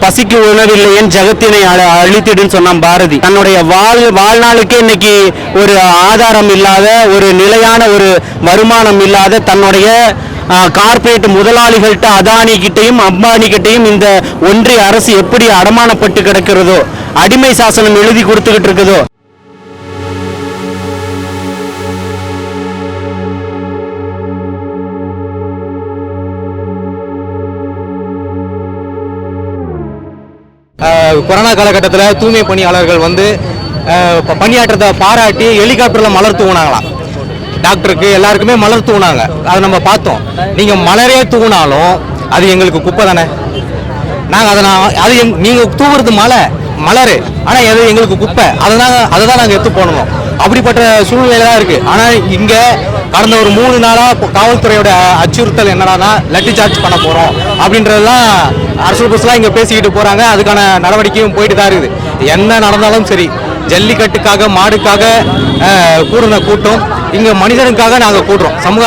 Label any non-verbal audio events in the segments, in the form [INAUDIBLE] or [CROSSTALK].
பசிக்கு உணவில்லை என் ஜகத்தினை அழ- அழித்திடுன்னு சொன்னான் பாரதி. தன்னுடைய வாழ் வாழ்நாளுக்கே இன்னைக்கு ஒரு ஆதாரம் இல்லாத ஒரு நிலையான ஒரு வருமானம் இல்லாத தன்னுடைய கார்பரேட் முதலாளிகள்கிட்ட அதானி கிட்டையும் அம்பானி கிட்டையும் இந்த ஒன்றிய அரசு எப்படி அடமானப்பட்டு கிடக்கிறதோ அடிமை சாசனம் எழுதி கொடுத்துக்கிட்டு இருக்குதோ கொரோனா காலகட்டத்தில் தூய்மை பணியாளர்கள் வந்து பணியாற்றத்தை பாராட்டி ஹெலிகாப்டரில் மலர் தூங்கினாங்களாம் டாக்டருக்கு எல்லாருக்குமே மலர் தூவுனாங்க. அதை நம்ம பார்த்தோம். நீங்கள் மலரே தூவினாலும் அது எங்களுக்கு குப்பை தானே? நாங்கள் அதை நான் அது எங் நீங்கள் தூவுறது மலை மலர். ஆனால் எது எங்களுக்கு குப்பை. அதை நாங்கள் அதை தான் நாங்கள் எடுத்து போடணும். அப்படிப்பட்ட சூழ்நிலை தான் இருக்குது ஆனால் இங்கே கடந்த ஒரு மூணு நாளாக காவல்துறையோட அச்சுறுத்தல் என்னடானா லட்டி சார்ஜ் பண்ண போகிறோம் அப்படின்றதெல்லாம் அரசு பஸ்லாம் இங்கே பேசிக்கிட்டு போகிறாங்க அதுக்கான நடவடிக்கையும் போயிட்டு தான் இருக்குது. என்ன நடந்தாலும் சரி ஜல்லிக்கட்டுக்காக மாடுக்காக கூடுன கூட்டம் இங்கே மனிதனுக்காக நாங்கள் கூடுறோம். சமூக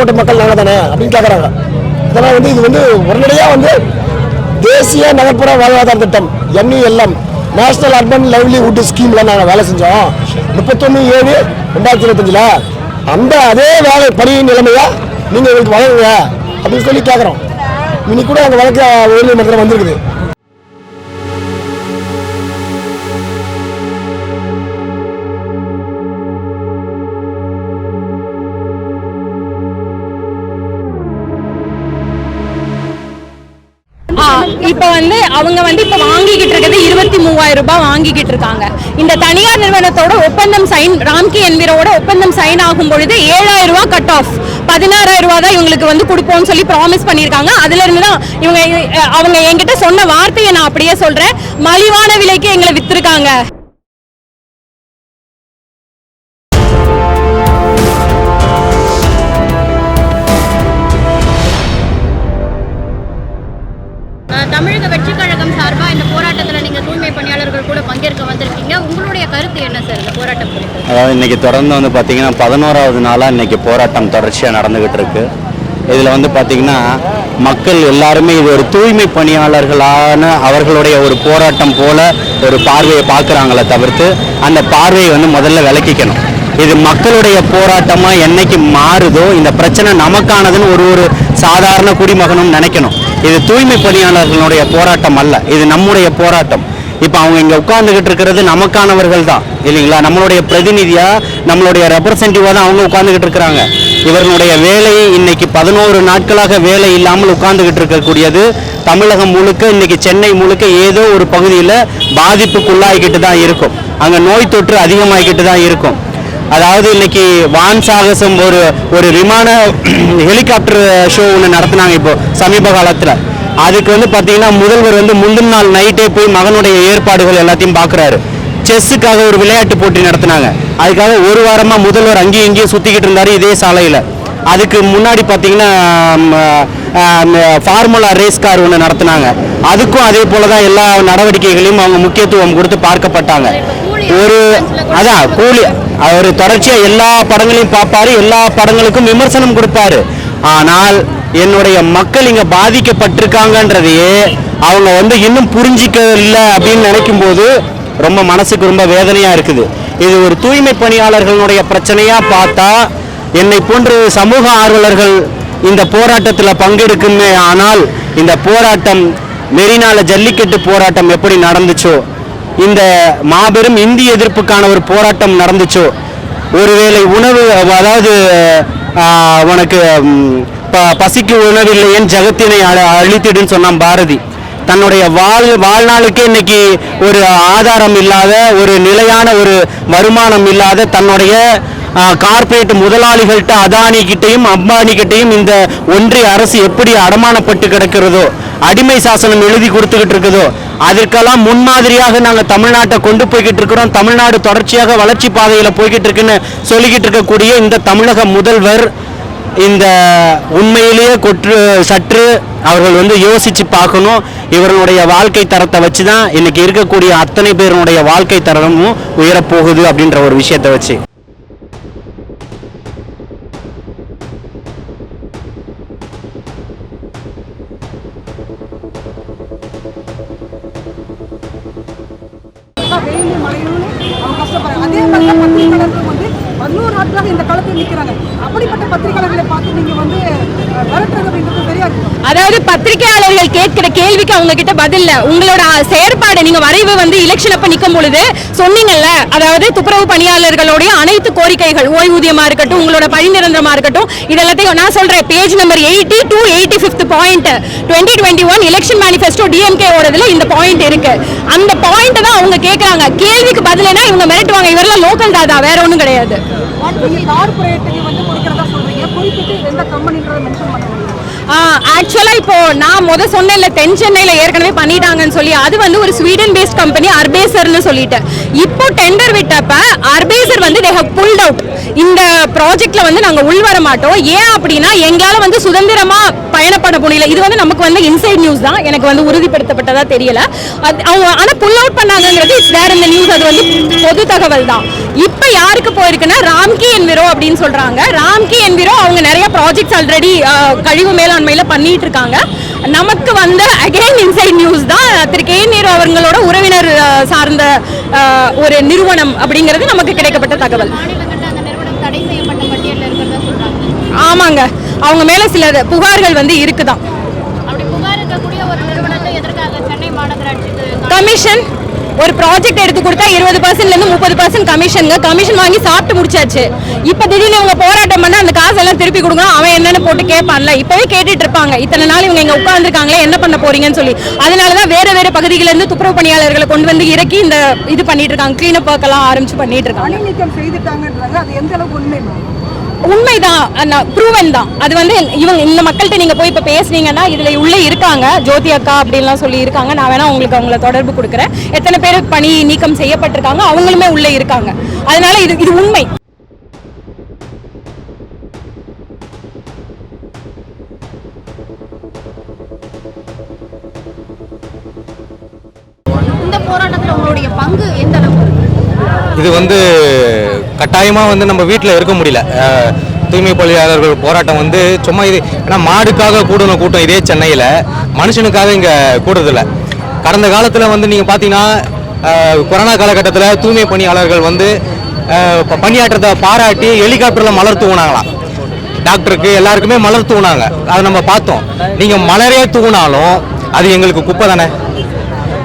கோட்டை மக்கள் நாங்கள் தானே அப்படின்னு கேட்குறாங்க இதெல்லாம் வந்து இது வந்து உடனடியாக வந்து தேசிய நகர்ப்புற வாழ்வாதார திட்டம் எம்இஎல்எம் நேஷனல் அர்பன் லைவ்லிஹுட் ஸ்கீமில் நாங்கள் வேலை செஞ்சோம். முப்பத்தொன்று ஏழு ரெண்டாயிரத்தி இருபத்தஞ்சில். அந்த அதே வேலை பணி நிலைமையை நீங்கள் எங்களுக்கு வழங்குங்க அப்படின்னு சொல்லி கேட்குறோம் இன்னைக்கு கூட அந்த வழக்கு உயர்நீதிமன்றம் வந்திருக்குது. இப்போ வந்து அவங்க வந்து இப்போ வாங்கிக்கிட்டு இருக்கிறது இருபத்தி மூவாயிரம் ரூபாய் வாங்கிக்கிட்டு இருக்காங்க. இந்த தனியார் நிறுவனத்தோட ஒப்பந்தம் சைன் ராம்கி என்விரோட ஒப்பந்தம் சைன் ஆகும் பொழுது ஏழாயிரம் ரூபாய் கட் ஆஃப் பதினாறாயிரம் ரூபாய் தான் இவங்களுக்கு வந்து கொடுப்போம்னு சொல்லி ப்ராமிஸ் பண்ணியிருக்காங்க. அதுல இருந்து தான் இவங்க அவங்க என்கிட்ட சொன்ன வார்த்தையை நான் அப்படியே சொல்றேன். மலிவான விலைக்கு எங்களை வித்திருக்காங்க. பங்கேற்க வந்திருக்கீங்க? உங்களுடைய கருத்து என்ன சார்? இந்த போராட்டம் குறித்து? அதாவது இன்னைக்கு தொடர்ந்து வந்து பார்த்தீங்கன்னா பதினோராவது நாளாக இன்னைக்கு போராட்டம் தொடர்ச்சியாக நடந்துகிட்டு இருக்கு இதில் வந்து பார்த்தீங்கன்னா மக்கள் எல்லாருமே இது ஒரு தூய்மை பணியாளர்களான அவர்களுடைய ஒரு போராட்டம் போல ஒரு பார்வையை பார்க்குறாங்களே தவிர்த்து அந்த பார்வையை வந்து முதல்ல விளக்கிக்கணும். இது மக்களுடைய போராட்டமாக என்னைக்கு மாறுதோ இந்த பிரச்சனை நமக்கானதுன்னு ஒரு ஒரு சாதாரண குடிமகனும் நினைக்கணும். இது தூய்மை பணியாளர்களுடைய போராட்டம் அல்ல இது நம்முடைய போராட்டம். இப்போ அவங்க இங்கே உட்காந்துக்கிட்டு இருக்கிறது நமக்கானவர்கள் தான் இல்லைங்களா? நம்மளுடைய பிரதிநிதியாக நம்மளுடைய ரெப்ரசன்டிவாக தான் அவங்க உட்காந்துக்கிட்டு இருக்கிறாங்க. இவர்களுடைய வேலை இன்னைக்கு பதினோரு நாட்களாக வேலை இல்லாமல் உட்கார்ந்துக்கிட்டு இருக்கக்கூடியது. தமிழகம் முழுக்க இன்னைக்கு சென்னை முழுக்க ஏதோ ஒரு பகுதியில் பாதிப்புக்குள்ளாகிக்கிட்டு தான் இருக்கும். அங்கே நோய் தொற்று அதிகமாகிக்கிட்டு தான் இருக்கும். அதாவது இன்னைக்கு வான் சாகசம் ஒரு ஒரு விமான [CLEARS THROAT] ஹெலிகாப்டர் ஷோ ஒன்று நடத்தினாங்க இப்போ சமீப காலத்தில். அதுக்கு வந்து பார்த்தீங்கன்னா முதல்வர் வந்து முந்தின நாள் நைட்டே போய் மகனுடைய ஏற்பாடுகள் எல்லாத்தையும் பார்க்குறாரு செஸ்ஸுக்காக ஒரு விளையாட்டு போட்டி நடத்தினாங்க. அதுக்காக ஒரு வாரமாக முதல்வர் அங்கேயும் இங்கேயும் சுற்றிக்கிட்டு இருந்தார் இதே சாலையில். அதுக்கு முன்னாடி பார்த்தீங்கன்னா ஃபார்முலா ரேஸ் கார் ஒன்று நடத்தினாங்க. அதுக்கும் அதே போல தான் எல்லா நடவடிக்கைகளையும் அவங்க முக்கியத்துவம் கொடுத்து பார்க்கப்பட்டாங்க. ஒரு அதான் கூலி அவர் தொடர்ச்சியாக எல்லா படங்களையும் பார்ப்பாரு எல்லா படங்களுக்கும் விமர்சனம் கொடுப்பாரு. ஆனால் என்னுடைய மக்கள் இங்க பாதிக்கப்பட்டிருக்காங்கன்றதையே அவங்க வந்து இன்னும் புரிஞ்சிக்க இல்லை அப்படின்னு நினைக்கும் போது ரொம்ப மனசுக்கு ரொம்ப வேதனையா இருக்குது. இது ஒரு தூய்மை பணியாளர்களுடைய பிரச்சனையா பார்த்தா என்னை போன்று சமூக ஆர்வலர்கள் இந்த போராட்டத்தில் பங்கெடுக்குமே ஆனால் இந்த போராட்டம் மெரினால ஜல்லிக்கட்டு போராட்டம் எப்படி நடந்துச்சோ இந்த மாபெரும் இந்தி எதிர்ப்புக்கான ஒரு போராட்டம் நடந்துச்சோ ஒருவேளை உணவு அதாவது உனக்கு ப- பசிக்கு உணவில்லையேன் ஜகத்தினை அழ- அழித்திடுன்னு சொன்னான் பாரதி. தன்னுடைய வாழ் வாழ்நாளுக்கே இன்னைக்கு ஒரு ஆதாரம் இல்லாத ஒரு நிலையான ஒரு வருமானம் இல்லாத தன்னுடைய கார்பரேட் முதலாளிகள்கிட்ட அதானி கிட்டையும் அம்பானி கிட்டையும் இந்த ஒன்றிய அரசு எப்படி அடமானப்பட்டு கிடக்கிறதோ அடிமை சாசனம் எழுதி கொடுத்துக்கிட்டு இருக்குதோ அதற்கெல்லாம் முன்மாதிரியாக நாங்கள் தமிழ்நாட்டை கொண்டு போய்கிட்டு இருக்கிறோம். தமிழ்நாடு தொடர்ச்சியாக வளர்ச்சி பாதையில் போய்கிட்டு இருக்குன்னு சொல்லிக்கிட்டு இருக்கக்கூடிய இந்த தமிழக முதல்வர் இந்த உண்மையிலேயே கொற்று சற்று அவர்கள் வந்து யோசித்து பார்க்கணும். இவர்களுடைய வாழ்க்கை தரத்தை வச்சு தான் இன்றைக்கி இருக்கக்கூடிய அத்தனை பேருடைய வாழ்க்கை தரமும் உயரப்போகுது அப்படின்ற ஒரு விஷயத்தை வச்சு. வந்து நாட்களாக இந்த காலத்தில் நிற்கிறாங்க அப்படிப்பட்ட பத்திரிகையாளர்களை பார்த்து நீங்க வந்து அதாவது பத்திரிகையாளர்கள் கேட்கிற கேள்விக்கு அவங்க கிட்ட பதில் இல்ல. உங்களோட செயற்பாடு நீங்க வரைவு வந்து எலெக்ஷன் அப்ப நிக்கும் பொழுது சொன்னீங்கல்ல அதாவது துப்புரவு பணியாளர்களுடைய அனைத்து கோரிக்கைகள் ஓய்வூதியமா இருக்கட்டும் உங்களோட பணி நிரந்தரமா இருக்கட்டும் இதெல்லாத்தையும் நான் சொல்றேன். Page number eighty two eighty fifth point twenty twenty one election manifesto DMK ஓடதுல இந்த பாயிண்ட் இருக்கு. அந்த பாயிண்ட் தான் அவங்க கேட்கறாங்க கேள்விக்கு பதிலனா இவங்க மிரட்டுவாங்க. இவரெல்லாம் லோக்கல் தாதா வேற ஒன்றும் கிடையாது. நீங்கள் கார்பரேட்டுக்கு வந்து கொடுக்கிறதா சொல்றீங்க? குறிப்பிட்டு எந்த கம்பெனின்றதை மென்ஷன் பண்ணுங்க. ஆக்சுவலா இப்போ நான் முத சொன்னேன்ல தென் சென்னையில ஏற்கனவே பண்ணிட்டாங்கன்னு சொல்லி அது வந்து ஒரு ஸ்வீடன் பேஸ்ட் கம்பெனி அர்பேசர்னு சொல்லிட்டு. இப்போ டெண்டர் விட்டப்ப அர்பேசர் வந்து தே ஹவ் புல்ட் அவுட் இந்த ப்ராஜெக்ட்ல வந்து நாங்க உள் வர மாட்டோம். ஏன் அப்படின்னா எங்களால வந்து சுதந்திரமா பயணப்பட முடியல. இது வந்து நமக்கு வந்து இன்சைட் நியூஸ் தான். எனக்கு வந்து உறுதிப்படுத்தப்பட்டதா தெரியல. அது அவங்க ஆனா புல் அவுட் பண்ணாங்கிறது இட்ஸ் வேற இந்த நியூஸ் அது வந்து பொது தகவல் தான். இப்போ யாருக்கு போயிருக்குன்னா ராம்கி என்விரோ அப்படின்னு சொல்றாங்க. ராம்கி என்விரோ அவங்க நிறைய ப்ராஜெக்ட்ஸ் ஆல்ரெடி கழிவு மேலாண்மையில பண்ணிட்டு இருக்காங்க நமக்கு வந்த அகைன் இன்சைட் நியூஸ் தான். திரு கே. நேரு அவங்களோட உறவினர் சார்ந்த ஒரு நிறுவனம் அப்படிங்கிறது நமக்கு கிடைக்கப்பட்ட தகவல். ஆமாங்க. அவங்க மேல சில புகார்கள் வந்து இருக்குதான். கமிஷன் ஒரு ப்ராஜெக்ட் எடுத்து கொடுத்தா இருபது பர்சன்ட்ல இருந்து முப்பது பர்சன்ட் கமிஷனுங்க கமிஷன் வாங்கி சாப்பிட்டு முடிச்சாச்சு. இப்ப திடீர்னு இவங்க போராட்டம் பண்ண அந்த காசெல்லாம் திருப்பி கொடுக்கணும் அவன் என்னன்னு போட்டு கேட்பான்ல. இப்பவே கேட்டுட்டு இருப்பாங்க. இத்தனை நாள் இவங்க இங்க உட்கார்ந்துருக்காங்களே என்ன பண்ண போறீங்கன்னு சொல்லி. அதனாலதான் வேற வேற வேறு இருந்து துப்புரவு பணியாளர்களை கொண்டு வந்து இறக்கி இந்த இது பண்ணிட்டு இருக்காங்க. கிளீனப் ஒர்க் எல்லாம் ஆரம்பிச்சு பண்ணிட்டு இருக்காங்க. உண்மைதான். ப்ரூவன் தான். அது வந்து இவங்க இந்த மக்கள்கிட்ட நீங்க போய் இப்ப பேசுனீங்கன்னா இதுல உள்ள இருக்காங்க. ஜோதி அக்கா அப்படின்லாம் சொல்லி இருக்காங்க. நான் வேணா உங்களுக்கு அவங்கள தொடர்பு கொடுக்குறேன். எத்தனை பேர் பணி நீக்கம் செய்யப்பட்டிருக்காங்க அவங்களுமே உள்ள இருக்காங்க. அதனால இது இது உண்மை. இந்த போராட்டத்துல உங்களுடைய பங்கு எந்த அளவுக்கு இருக்கு? இது வந்து கட்டாயமாக வந்து நம்ம வீட்டில் இருக்க முடியல. தூய்மை பணியாளர்கள் போராட்டம் வந்து சும்மா இது ஏன்னா மாடுக்காக கூடின கூட்டம் இதே சென்னையில். மனுஷனுக்காக இங்கே கூடுறதில்ல. கடந்த காலத்தில் வந்து நீங்கள் பார்த்தீங்கன்னா கொரோனா காலகட்டத்தில் தூய்மை பணியாளர்கள் வந்து பணியாற்றத்தை பாராட்டி ஹெலிகாப்டரில் மலர் தூங்கினாங்களாம் டாக்டருக்கு எல்லாருக்குமே மலர் தூங்கினாங்க அதை நம்ம பார்த்தோம். நீங்கள் மலரே தூவினாலும் அது எங்களுக்கு குப்பை தானே?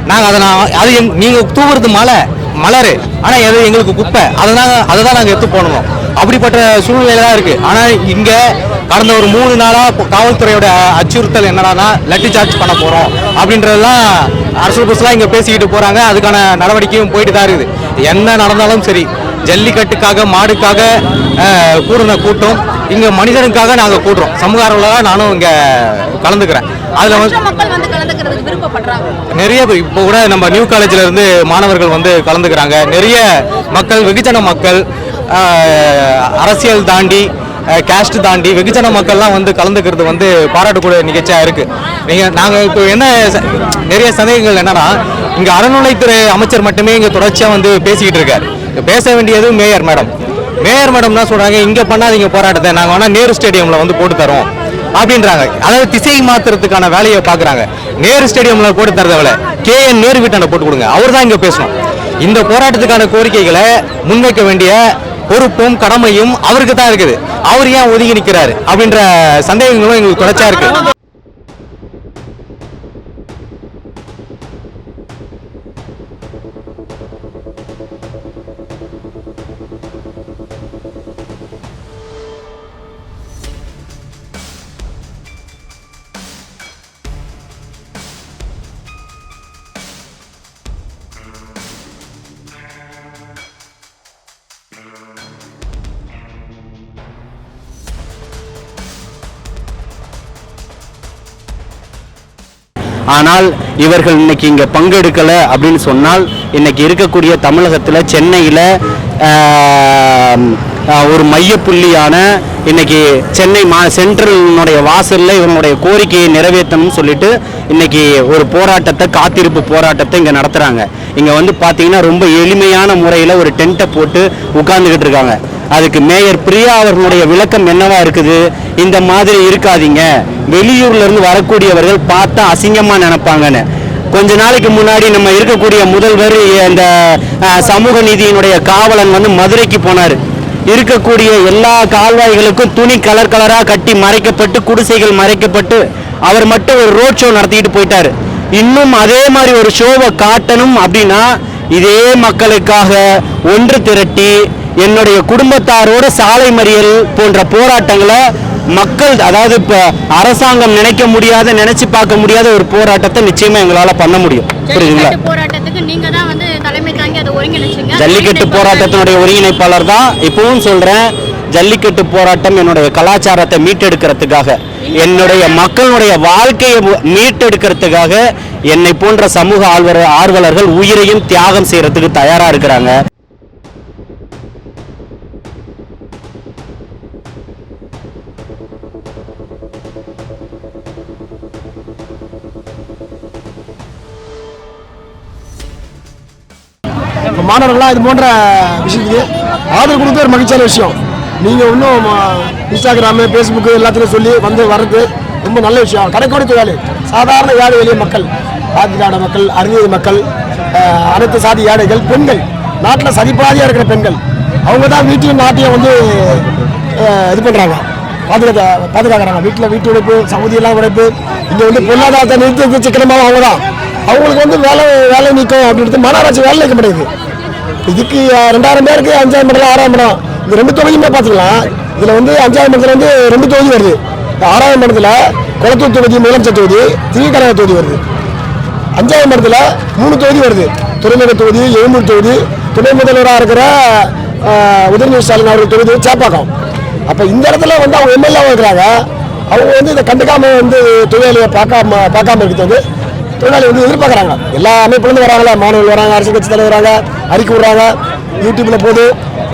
நாங்கள் அதை நான் அது எங் நீங்கள் தூவுறது மலை. மலர். ஆனால் எது எங்களுக்கு குப்பை. அதை நாங்கள் அதை தான் நாங்கள் எடுத்து போடணும் அப்படிப்பட்ட சூழ்நிலை தான் இருக்குது ஆனால் இங்கே கடந்த ஒரு மூணு நாளாக காவல்துறையோட அச்சுறுத்தல் என்னடானா லட்டி சார்ஜ் பண்ண போகிறோம் அப்படின்றதெல்லாம் அரசு பஸ்லாம் இங்கே பேசிக்கிட்டு போகிறாங்க அதுக்கான நடவடிக்கையும் போயிட்டு தான் இருக்குது. என்ன நடந்தாலும் சரி ஜல்லிக்கட்டுக்காக மாடுக்காக கூடுன கூட்டம் இங்கே மனிதனுக்காக நாங்கள் கூடுறோம். சமூக ஆர்வலராக நானும் இங்கே கலந்துக்கிறேன். அதில் வந்து நிறைய இப்போ கூட நம்ம நியூ காலேஜ்ல இருந்து மாணவர்கள் வந்து கலந்துக்கிறாங்க. நிறைய மக்கள் வெகுஜன மக்கள் அரசியல் தாண்டி கேஸ்ட் தாண்டி வெகுஜன மக்கள்லாம் வந்து கலந்துக்கிறது வந்து பாராட்டக்கூடிய நிகழ்ச்சியா இருக்கு. நீங்க நாங்க இப்போ என்ன நிறைய சந்தேகங்கள் என்னன்னா இங்க அறநிலைத்துறை அமைச்சர் மட்டுமே இங்க தொடர்ச்சியா வந்து பேசிக்கிட்டு இருக்காரு. இங்க பேச வேண்டியது மேயர் மேடம். மேயர் மேடம் தான் சொல்றாங்க இங்க பண்ணாதீங்க போராட்டத்தை. நாங்க வேணா நேரு ஸ்டேடியம்ல வந்து போட்டு தரோம். அப்படின்றாங்க. அதாவது திசை மாத்துறதுக்கான வேலையை பாக்குறாங்க நேரு ஸ்டேடியம்ல போட்டு தரதவில கே என் நேரு வீட்டாண்ட போட்டு கொடுங்க. அவர் தான் இங்க பேசணும். இந்த போராட்டத்துக்கான கோரிக்கைகளை முன்வைக்க வேண்டிய பொறுப்பும் கடமையும் அவருக்கு தான் இருக்குது. அவர் ஏன் ஒதுங்கி நிற்கிறாரு அப்படின்ற சந்தேகங்களும் எங்களுக்கு தொடர்ச்சியா இருக்கு. ஆனால் இவர்கள் இன்னைக்கு இங்கே பங்கெடுக்கலை அப்படின்னு சொன்னால் இன்னைக்கு இருக்கக்கூடிய தமிழகத்தில் சென்னையில் ஒரு மையப்புள்ளியான இன்னைக்கு சென்னை மா சென்ட்ரலினுடைய வாசலில் இவனுடைய கோரிக்கையை நிறைவேற்றணும்னு சொல்லிட்டு இன்னைக்கு ஒரு போராட்டத்தை காத்திருப்பு போராட்டத்தை இங்கே நடத்துகிறாங்க இங்கே வந்து பார்த்தீங்கன்னா ரொம்ப எளிமையான முறையில் ஒரு டென்ட்டை போட்டு உட்கார்ந்துக்கிட்டு இருக்காங்க. அதுக்கு மேயர் பிரியா அவர்களுடைய விளக்கம் என்னவா இருக்குது? இந்த மாதிரி இருக்காதீங்க. வெளியூர்ல இருந்து வரக்கூடியவர்கள் பார்த்தா அசிங்கமா நினைப்பாங்கன்னு. கொஞ்ச நாளைக்கு முன்னாடி நம்ம இருக்கக்கூடிய முதல்வர் இந்த சமூக நீதியினுடைய காவலன் வந்து மதுரைக்கு போனார். இருக்கக்கூடிய எல்லா கால்வாய்களுக்கும் துணி கலர் கலரா கட்டி மறைக்கப்பட்டு குடிசைகள் மறைக்கப்பட்டு அவர் மட்டும் ஒரு ரோட் ஷோ நடத்திட்டு போயிட்டாரு. இன்னும் அதே மாதிரி ஒரு ஷோவை காட்டணும் அப்படின்னா இதே மக்களுக்காக ஒன்று திரட்டி என்னுடைய குடும்பத்தாரோட சாலை மறியல் போன்ற போராட்டங்களை மக்கள் அதாவது இப்போ அரசாங்கம் நினைக்க முடியாத நினைச்சு பார்க்க முடியாத ஒரு போராட்டத்தை நிச்சயமா எங்களால பண்ண முடியும். புரியுதுங்களா? ஜல்லிக்கட்டு போராட்டத்தினுடைய ஒருங்கிணைப்பாளர் தான். இப்பவும் சொல்றேன் ஜல்லிக்கட்டு போராட்டம் என்னுடைய கலாச்சாரத்தை மீட்டெடுக்கிறதுக்காக. என்னுடைய மக்களுடைய வாழ்க்கையை மீட்டெடுக்கிறதுக்காக என்னை போன்ற சமூக ஆர்வலர் ஆர்வலர்கள் உயிரையும் தியாகம் செய்யறதுக்கு தயாரா இருக்கிறாங்க. மாணவர்கள்லாம் இது போன்ற விஷயத்துக்கு ஆதரவு கொடுத்து ஒரு மகிழ்ச்சியான விஷயம். நீங்கள் இன்னும் இன்ஸ்டாகிராமு ஃபேஸ்புக்கு எல்லாத்துலையும் சொல்லி வந்து வர்றது ரொம்ப நல்ல விஷயம். கடைக்கோடி தொழிலாளி சாதாரண ஏழை எளிய மக்கள் பாதிக்கான மக்கள் அறிஞர் மக்கள் அனைத்து சாதி ஏழைகள் பெண்கள் நாட்டில் சதிப்பாதியாக இருக்கிற பெண்கள் அவங்க தான் வீட்டையும் நாட்டையும் வந்து இது பண்ணுறாங்க பாதுகாத்த பாதுகாக்கிறாங்க. வீட்டில் வீட்டு உழைப்பு சமுதியெல்லாம் உழைப்பு இங்கே வந்து பொருளாதாரத்தை நிறுத்தி சிக்கனமாக அவங்க தான். அவங்களுக்கு வந்து வேலை வேலை நீக்கம் அப்படின்றது மாநகராட்சி வேலை நீக்க முடியுது இதுக்கு ரெண்டாயிரம் பேருக்கு அஞ்சாயிரம் மடலாம் ஆறாயிரம் மடம் இது ரெண்டு தொகுதியுமே பார்த்துக்கலாம். இதில் வந்து அஞ்சாயிரம் மடத்தில் வந்து ரெண்டு தொகுதி வருது. ஆறாவது மண்டலத்தில் குளத்தூர் தொகுதி முதலமைச்சர் தொகுதி திருக்கடக தொகுதி வருது. அஞ்சாயிரம் மண்டலத்தில் மூணு தொகுதி வருது. துறைமுக தொகுதி எழும்பூர் தொகுதி துணை முதல்வராக இருக்கிற உதயநிதி ஸ்டாலின் அவர்கள் தொகுதி சேப்பாக்கம். அப்போ இந்த இடத்துல வந்து அவங்க எம்எல்ஏவாக இருக்கிறாங்க. அவங்க வந்து இதை கண்டுக்காம வந்து தொழிலாளியை பார்க்காம பார்க்காம இருக்கிறது வந்து தொழிலாளி வந்து எதிர்பார்க்குறாங்க. எல்லா அமைப்புலேருந்து வராங்களா. மாணவர்கள் வராங்க அரசியல் கட்சி தலைவர் வராங்க அறிக்கை விடுறாங்க. யூடியூப்பில் போகுது.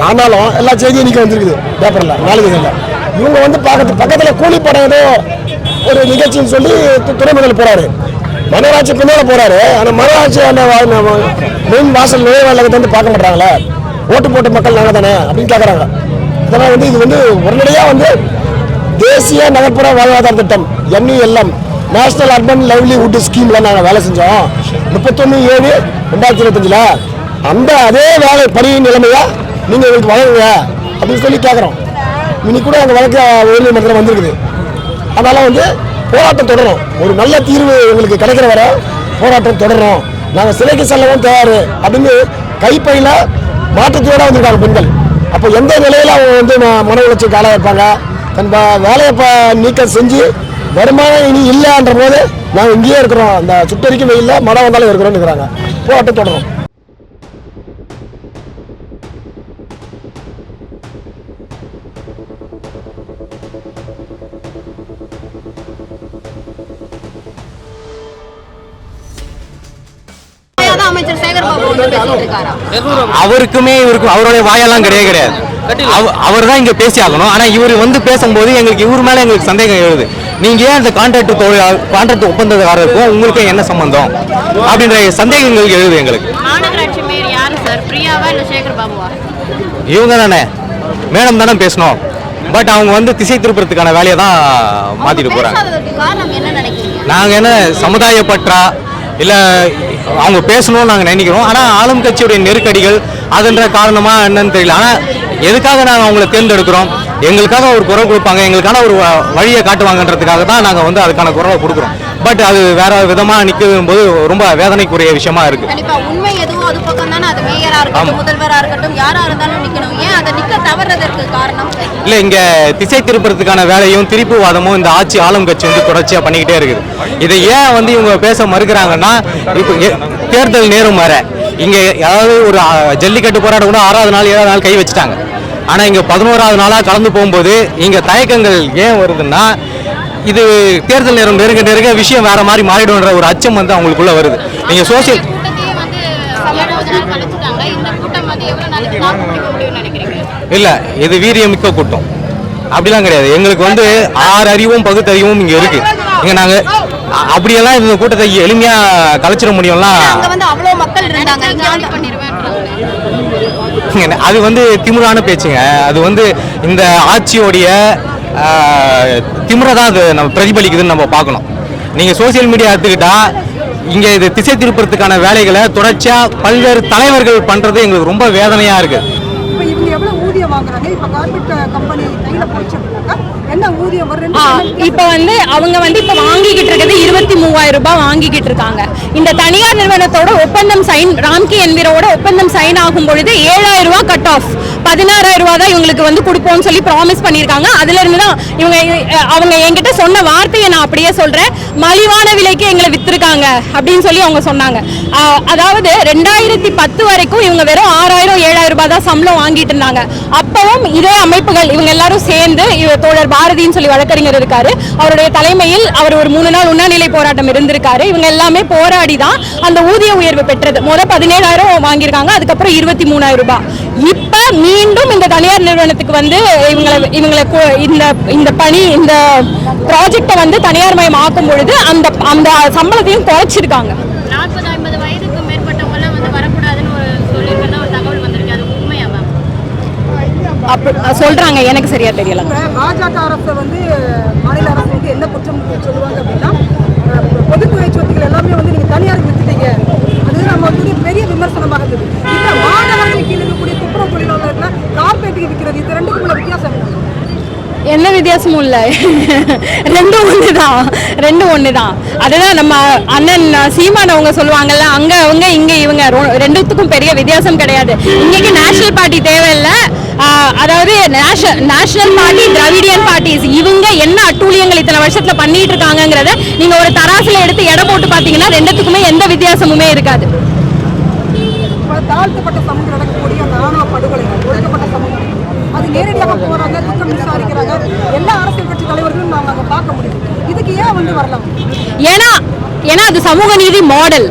ஆனாலும் எல்லா செய்தியும் இன்னைக்கு வந்திருக்குது பேப்பரில் நாளிதழில் இவங்க வந்து பார்க்கறது பக்கத்தில் கூலி படம் ஏதோ ஒரு நிகழ்ச்சின்னு சொல்லி துறைமுகத்தில் போகிறாரு மனராட்சி பின்னால் போகிறாரு ஆனால் மனராட்சி அந்த மெயின் வாசல் நுழைவாளத்தை வந்து பார்க்க மாட்டாங்களே? ஓட்டு போட்ட மக்கள் நாங்கள் தானே? அப்படின்னு கேட்குறாங்க இதெல்லாம் வந்து இது வந்து உடனடியாக வந்து தேசிய நகர்ப்புற வாழ்வாதார திட்டம் என்இஎல்எம் நேஷனல் அர்பன் லைவ்லிஹுட் ஸ்கீமில் நாங்கள் வேலை செஞ்சோம். முப்பத்தொன்று ஏழு ரெண்டாயிரத்தி இருபத்தஞ்சில். அந்த அதே வேலை பணி நிலைமையாக நீங்கள் எங்களுக்கு வழங்குங்க அப்படின்னு சொல்லி கேட்குறோம் இன்னைக்கு கூட அந்த வழக்கு உயர்நீதிமன்றம் வந்திருக்குது. அதனால வந்து போராட்டம் தொடரும் ஒரு நல்ல தீர்வு எங்களுக்கு கிடைக்கிற வரை போராட்டம் தொடரும் நாங்கள் சிலைக்கு செல்லவும் தயார் அப்படின்னு கைப்பையில் மாற்றத்தோட வந்திருக்காங்க பெண்கள். அப்போ எந்த நிலையில் அவங்க வந்து மன உளைச்சலுக்கு ஆளாக இருப்பாங்க? தன் வேலையை ப நீக்கம் செஞ்சு வருமானம் இனி இல்லைன்ற போது நாங்கள் இங்கேயே இருக்கிறோம். அந்த சுட்டரிக்கும் வெயிலில் மழை வந்தாலும் இருக்கிறோம்னு இருக்கிறாங்க. போராட்டம் தொடரும் அவருக்குமே இவருக்கும் அவருடைய வாயெல்லாம் கிடையவே கிடையாது. அவர் தான் இங்க பேசி ஆகணும். ஆனா இவர் வந்து பேசும்போது எங்களுக்கு இவர் மேல எங்களுக்கு சந்தேகம் எழுது. நீங்க ஏன் அந்த கான்ட்ராக்ட் தொழில் கான்ட்ராக்ட் ஒப்பந்தக்காரருக்கும் உங்களுக்கும் என்ன சம்பந்தம்? அப்படின்ற சந்தேகங்கள் எழுது எங்களுக்கு. மாநகராட்சி மேயர் யாரு சார்? பிரியாவா இல்ல சேகர் பாபுவா? இவங்க தானே. மேடம் தானே பேசணும். பட் அவங்க வந்து திசை திருப்புறதுக்கான வேலையை தான் மாத்திட்டு போறாங்க. பேசாததுக்கு காரணம் என்ன நினைக்கிறீங்க? நாங்கள் என்ன சமுதாய பற்றா இல்லை அவங்க பேசணும்னு நாங்கள் நினைக்கிறோம். ஆனால் ஆளும் கட்சியுடைய நெருக்கடிகள் அதுன்ற காரணமா என்னன்னு தெரியல. ஆனால் எதுக்காக நாங்கள் அவங்கள தேர்ந்தெடுக்கிறோம்? எங்களுக்காக ஒரு குரல் கொடுப்பாங்க எங்களுக்கான ஒரு வ- வழியை காட்டுவாங்கன்றதுக்காக தான் நாங்கள் வந்து அதுக்கான குரலை கொடுக்குறோம். பட் அது வேற விதமாக நிற்கும் போது ரொம்ப வேதனைக்குரிய விஷயமா இருக்கு. உண்மை எதுவும் அது பக்கம் தானே அது மேயரா இருக்கட்டும் முதல்வரா இருக்கட்டும் யாரா இருந்தாலும் நிக்கணும். ஏன் அதை நிக்க தவறுறதற்கு காரணம்? இல்லை இங்கே திசை திருப்புறதுக்கான வேலையும் திருப்புவாதமும் இந்த ஆட்சி ஆளும் கட்சி வந்து தொடர்ச்சியாக பண்ணிக்கிட்டே இருக்குது. இதை ஏன் வந்து இவங்க பேச மறுக்கிறாங்கன்னா இப்போ தேர்தல் நேரம் வர. இங்கே ஏதாவது ஒரு ஜல்லிக்கட்டு போராட்டம் கூட ஆறாவது நாள் ஏழாவது நாள் கை வச்சுட்டாங்க. ஆனால் இங்கே பதினோராவது நாளாக கலந்து போகும்போது இங்கே தயக்கங்கள் ஏன் வருதுன்னா இது தேர்தல் நேரம் நெருங்க நெருங்க விஷயம் வேற மாதிரி மாறிடும்ன்ற ஒரு அச்சம் வந்து அவங்களுக்குள்ள வருது. நீங்க சோசியல் இல்ல இது வீரியமிக்க கூட்டம். அப்படிலாம் கிடையாது. எங்களுக்கு வந்து ஆறு அறிவும் பகுத்தறிவும் இங்க இருக்கு. இங்க நாங்க அப்படியெல்லாம் இந்த கூட்டத்தை எளிமையா கலைச்சிட முடியும்லாம் அது வந்து திமிரான பேச்சுங்க. அது வந்து இந்த ஆட்சியோடைய திமிரை தான் அது நம்ம பிரதிபலிக்குதுன்னு நம்ம பார்க்கணும். நீங்கள் சோஷியல் மீடியா எடுத்துக்கிட்டா இங்கே இது திசை திருப்புறதுக்கான வேலைகளை தொடர்ச்சியா பல்வேறு தலைவர்கள் பண்ணுறது எங்களுக்கு ரொம்ப வேதனையாக இருக்குது இப்ப வந்து அவங்க வந்து இப்ப வாங்கிக்கிட்டு இருக்கிறது இருபத்தி மூவாயிரம் ரூபாய் வாங்கிக்கிட்டு இருக்காங்க. இந்த தனியார் நிறுவனத்தோட ஒப்பந்தம் சைன் ராம்கி என்விரோட ஒப்பந்தம் சைன் ஆகும் பொழுது ஏழாயிரம் ரூபாய் கட் ஆஃப் பதினாறாயிரம் ரூபா தான் இவங்களுக்கு வந்து கொடுப்போம்னு சொல்லி ப்ராமிஸ் பண்ணியிருக்காங்க. அதுல இருந்து தான் இவங்க அவங்க என்கிட்ட சொன்ன வார்த்தையை நான் அப்படியே சொல்றேன். மலிவான விலைக்கு எங்களை விற்றுருக்காங்க அப்படின்னு சொல்லி அவங்க சொன்னாங்க. அதாவது ரெண்டாயிரத்தி பத்து வரைக்கும் இவங்க வெறும் ஆறாயிரம் ஏழாயிரம் ரூபாய் தான் சம்பளம் வாங்கிட்டு இருந்தாங்க. அப்பவும் இதே அமைப்புகள் இவங்க எல்லாரும் சேர்ந்து தோழர் பாரதின்னு சொல்லி வழக்கறிஞர் இருக்காரு. அவருடைய தலைமையில் அவர் ஒரு மூணு நாள் உண்ணாநிலை போராட்டம் இருந்திருக்காரு. இவங்க எல்லாமே போராடி தான் அந்த ஊதிய உயர்வு பெற்றது. முத பதினேழாயிரம் வாங்கியிருக்காங்க அதுக்கப்புறம் இருபத்தி மூணாயிரம் ரூபாய். இப்ப மீண்டும் இந்த தனியார் நிறுவனத்துக்கு வந்து இவங்களை இவங்களை கு- இந்த இந்த பணி இந்த ப்ராஜெக்டை வந்து தனியார் மயம் ஆக்கும் பொழுது அந்த அந்த சம்பளத்தையும் குறைச்சிருக்காங்க. நாற்பது ஐம்பது வயதுக்கு மேற்பட்டவங்க எல்லாம் வந்து வரக்கூடாதுன்னு ஒரு சொல்லியிருக்கிறதா ஒரு தகவல் வந்திருக்கு. அது உண்மையா மேம் அப்படி சொல்றாங்க. எனக்கு சரியா தெரியல. பாஜக அரசு வந்து மாநில அரசு வந்து என்ன குற்றம் சொல்லுவாங்க அப்படின்னா பொதுத்துறை சொத்துக்கள் எல்லாமே வந்து நீங்க தனியார் வித்துட்டீங்க. அது நம்ம வந்து பெரிய விமர்சனமாக இருந்தது. இந்த மாணவர்களுக்கு கீழ் இருக்கக்கூடிய துப்புரவு தொழிலாளர்னா கார்பரேட்டுக்கு விற்கிறது இது ரெண்டுக்கும் உள்ள வித்தியாசம் என்ன? என்ன வித்தியாசமும் இல்லை. ரெண்டும் ஒன்று தான் ரெண்டும் ஒன்று தான் அதுதான் நம்ம அண்ணன் சீமான் அவங்க சொல்லுவாங்கல்ல அங்கே அவங்க இங்கே இவங்க ரெண்டுத்துக்கும் பெரிய வித்தியாசம் கிடையாது. இன்னைக்கு நேஷனல் பார்ட்டி தேவையில்லை. அதாவது நேஷனல் பார்ட்டி திராவிடியன் பார்ட்டிஸ் இவங்க என்ன அட்டூழியங்கள் இத்தனை வருஷத்தில் பண்ணிட்டு இருக்காங்கங்கிறத நீங்கள் ஒரு தராசில் எடுத்து எடை போட்டு பார்த்தீங்கன்னா ரெண்டுத்துக்குமே எந்த வித்தியாசமுமே இருக்காது. தாழ்த்தப்பட்ட சமூகம் நடக்கக்கூடிய நானா படுகொலை படுகொலைகள் ஒடுக்கப்பட்ட சமூகம். அது நேரடியாக போறாங்க துக்கம் விசாரிக்கிறாங்க. எல்லா அரசியல் கட்சி தலைவர்களும் நாங்க அங்க பார்க்க முடியும். இதுக்கு ஏன் வந்து வரலாம் ஏன்னா ஏன்னா அது சமூக நீதி மாடல்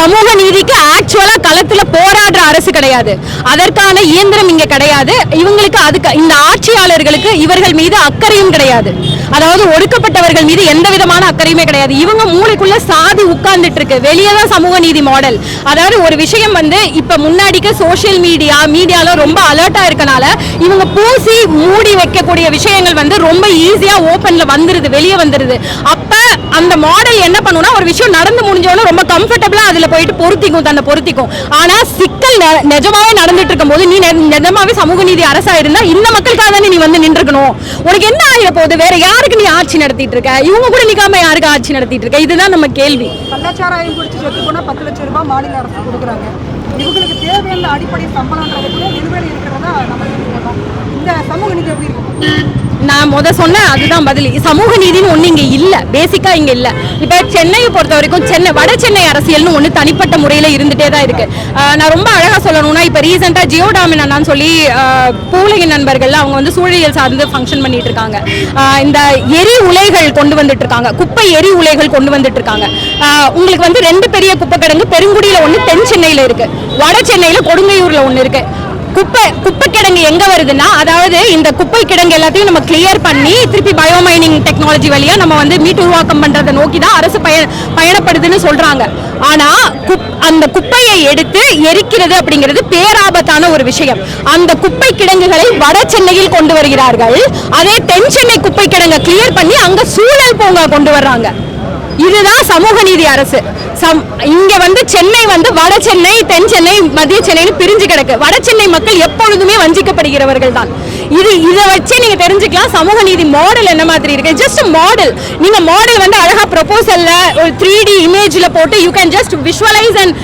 சமூக நீதிக்கு ஆக்சுவலா களத்துல போராடுற அரசு கிடையாது. அதற்கான இயந்திரம் இங்க கிடையாது. இவங்களுக்கு அதுக்கு இந்த ஆட்சியாளர்களுக்கு இவர்கள் மீது அக்கறையும் கிடையாது. அதாவது ஒடுக்கப்பட்டவர்கள் மீது எந்த விதமான அக்கறையுமே கிடையாது. இவங்க மூளைக்குள்ள சாதி உட்கார்ந்துட்டு இருக்கு வெளியே தான் சமூக நீதி மாடல் அதாவது ஒரு விஷயம் வந்து இப்ப முன்னாடிக்கு சோஷியல் மீடியா மீடியால ரொம்ப அலர்ட்டா இருக்கனால இவங்க பூசி மூடி வைக்கக்கூடிய விஷயங்கள் வந்து ரொம்ப ஈஸியா ஓப்பன்ல வந்துருது வெளியே வந்துருது. அப்ப அந்த மாடல் என்ன பண்ணுனா ஒரு விஷயம் நடந்து முடிஞ்சோன்னு ரொம்ப கம்ஃபர்டபுளா அதுல போயிட்டு பொருத்திக்கும் தன்னை பொருத்திக்கும். ஆனா சிக்கல் நிஜமாவே நடந்துட்டு இருக்கும்போது நீ நெ- நிஜமாவே சமூக நீதி அரசா இருந்தா இந்த மக்களுக்காக தானே நீ வந்து நின்றுக்கணும் உனக்கு என்ன ஆகிட போகுது? வேற யாருக்கு நீ ஆட்சி நடத்திட்டு இருக்க இவங்க கூட நிக்காம யாருக்கு ஆட்சி நடத்திட்டு இருக்க இதுதான் நம்ம கேள்வி. கள்ளச்சாராயம் குடிச்சு செத்து போனா பத்து லட்சம் ரூபாய் மாநில அரசு கொடுக்குறாங்க. இவங்களுக்கு தேவையான அடிப்படை சம்பளம்ன்றது கூட நிலுவையில் இருக்கிறதா நம்ம இந்த சமூக நீதி எப்படி இருக்கும்? நான் முத சொன்னேன் அதுதான் பதில். சமூக நீதினு ஒன்று இங்கே இல்லை. பேசிக்காக இங்கே இல்லை. இப்போ சென்னையை பொறுத்த வரைக்கும் சென்னை வட சென்னை அரசியல்னு ஒன்று தனிப்பட்ட முறையில் இருந்துகிட்டே தான் இருக்குது நான் ரொம்ப அழகாக சொல்லணும்னா இப்போ ரீசெண்டாக ஜியோ டாமின் அண்ணான்னு சொல்லி பூலகி நண்பர்கள் அவங்க வந்து சூழலியல் சார்ந்து ஃபங்க்ஷன் பண்ணிட்டு இருக்காங்க. இந்த எரி உலைகள் கொண்டு வந்துட்டு இருக்காங்க. குப்பை எரி உலைகள் கொண்டு வந்துட்டு இருக்காங்க. உங்களுக்கு வந்து ரெண்டு பெரிய குப்பை கிடங்கு பெருங்குடியில் ஒன்று தென் சென்னையில் இருக்குது வட சென்னையில் கொடுங்கையூரில் ஒன்று இருக்குது குப்பை குப்பை கிடங்கு எங்க வருதுன்னா அதாவது இந்த குப்பை கிடங்கு எல்லாத்தையும் நம்ம கிளியர் பண்ணி திருப்பி பயோமைனிங் டெக்னாலஜி வழியா நம்ம வந்து மீட்டு உருவாக்கம் பண்றதை நோக்கி தான் அரசு பய பயணப்படுதுன்னு சொல்றாங்க. ஆனா குப்- அந்த குப்பையை எடுத்து எரிக்கிறது அப்படிங்கிறது பேராபத்தான ஒரு விஷயம். அந்த குப்பை கிடங்குகளை வட சென்னையில் கொண்டு வருகிறார்கள். அதே தென் சென்னை குப்பை கிடங்கை கிளியர் பண்ணி அங்க சூழல் பூங்கா கொண்டு வர்றாங்க. இதுதான் சமூக நீதி அரசு. சம் இங்கே வந்து சென்னை வந்து வட சென்னை தென் சென்னை மத்திய சென்னைன்னு பிரிஞ்சு கிடக்கு. வட சென்னை மக்கள் எப்பொழுதுமே வஞ்சிக்கப்படுகிறவர்கள் தான். இது இதை வச்சே நீங்க தெரிஞ்சுக்கலாம் சமூக நீதி மாடல் என்ன மாதிரி இருக்கு. ஜஸ்ட் மாடல் நீங்க மாடல் வந்து அழகா ப்ரொபோசல்ல ஒரு த்ரீ டி இமேஜ்ல போட்டு you can just visualise and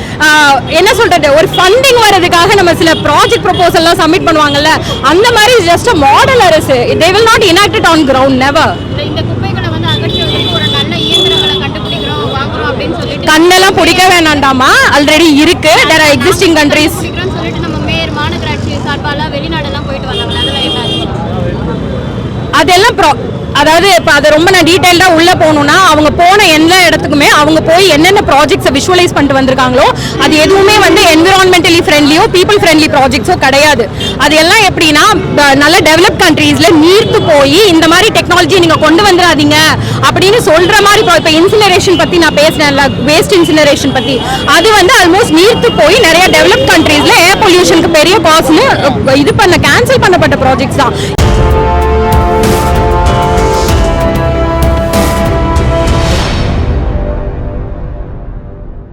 என்ன சொல்றது ஒரு ஃபண்டிங் வர்றதுக்காக நம்ம சில ப்ராஜெக்ட் ப்ரொபோசல்லாம் சப்மிட் பண்ணுவாங்கல்ல அந்த மாதிரி ஜஸ்ட் மாடல் அரசு. They will not enacted on ground never இந்த இந்த குப்பைகளை வந்து அகற்றுவதற்கு ஒரு நல்ல இயந்திரங்களை கண்டுபிடிக்கிறோம் வாங்குறோம் அப்படின்னு சொல்லிட்டு கண்ணெல்லாம் பிடிக்க வேணாண்டாமா? ஆல்ரெடி இருக்கு. தேர் ஆர் எக்ஸிஸ்டிங் கண்ட்ரீஸ் வெளிநாடெல்லாம் போயிட்டு வந்தாங்க அதெல்லாம் அதாவது இப்போ அதை ரொம்ப நான் டீட்டெயில்டாக உள்ளே போகணும்னா அவங்க போன எல்லா இடத்துக்குமே அவங்க போய் என்னென்ன ப்ராஜெக்ட்ஸை விஷுவலைஸ் பண்ணிட்டு வந்திருக்காங்களோ அது எதுவுமே வந்து என்விரான்மெண்டலி ஃப்ரெண்ட்லியோ பீப்புள் ஃப்ரெண்ட்லி ப்ராஜெக்ட்ஸோ கிடையாது. அது எல்லாம் எப்படின்னா நல்ல டெவலப் கண்ட்ரீஸில் நீர்த்து போய் இந்த மாதிரி டெக்னாலஜி நீங்கள் கொண்டு வந்துடாதீங்க அப்படின்னு சொல்கிற மாதிரி இப்போ இப்போ இன்சினரேஷன் பற்றி நான் பேசினேன்ல வேஸ்ட் இன்சினரேஷன் பற்றி அது வந்து ஆல்மோஸ்ட் நீர்த்து போய் நிறைய டெவலப் கண்ட்ரீஸில் ஏர் பொல்யூஷனுக்கு பெரிய காசுன்னு இது பண்ண கேன்சல் பண்ணப்பட்ட ப்ராஜெக்ட்ஸ் தான்.